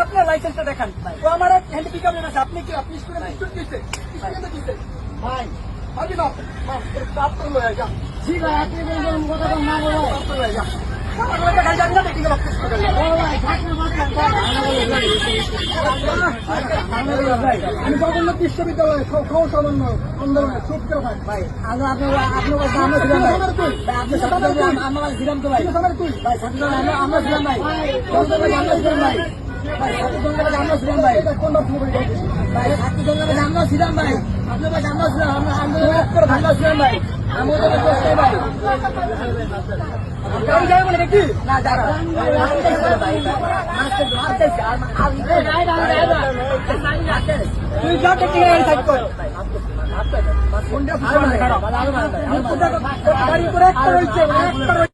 আপনার লাইসেন্সটা দেখান ও আমার হ্যান্ড পিক আপ আছে আপনি কি আপনি ভাই আগে না তো লয়ে যা জি ভাই আপনি বলবেন কথা তো না বলো তো লয়ে যা জানি না আমি জগন্নাথ বিশ্ববিদ্যালয়ে সহ সামান্য আন্দোলনে সুপ্রিয় ভাই ভাই আমি আপনার আপনার কাছে আমরা ছিলাম ভাই ভাই, তো ভাই তুই ভাই আমরা ছিলাম ভাই আমরা ছিলাম ভাই ভাই আমরা ছিলাম ভাই ভাই আমরা ছিলাম ভাই আপনার কাছে আমরা ছিলাম আমরা আমরা ছিলাম ভাই আমাদের ভাই আমি যাই বলে না যারা ভাই আর তুই যা টেকিং এর সাইড কর কোনটা ফুসা খারাপ গাড়ি করে একটা রয়েছে একটা রয়েছে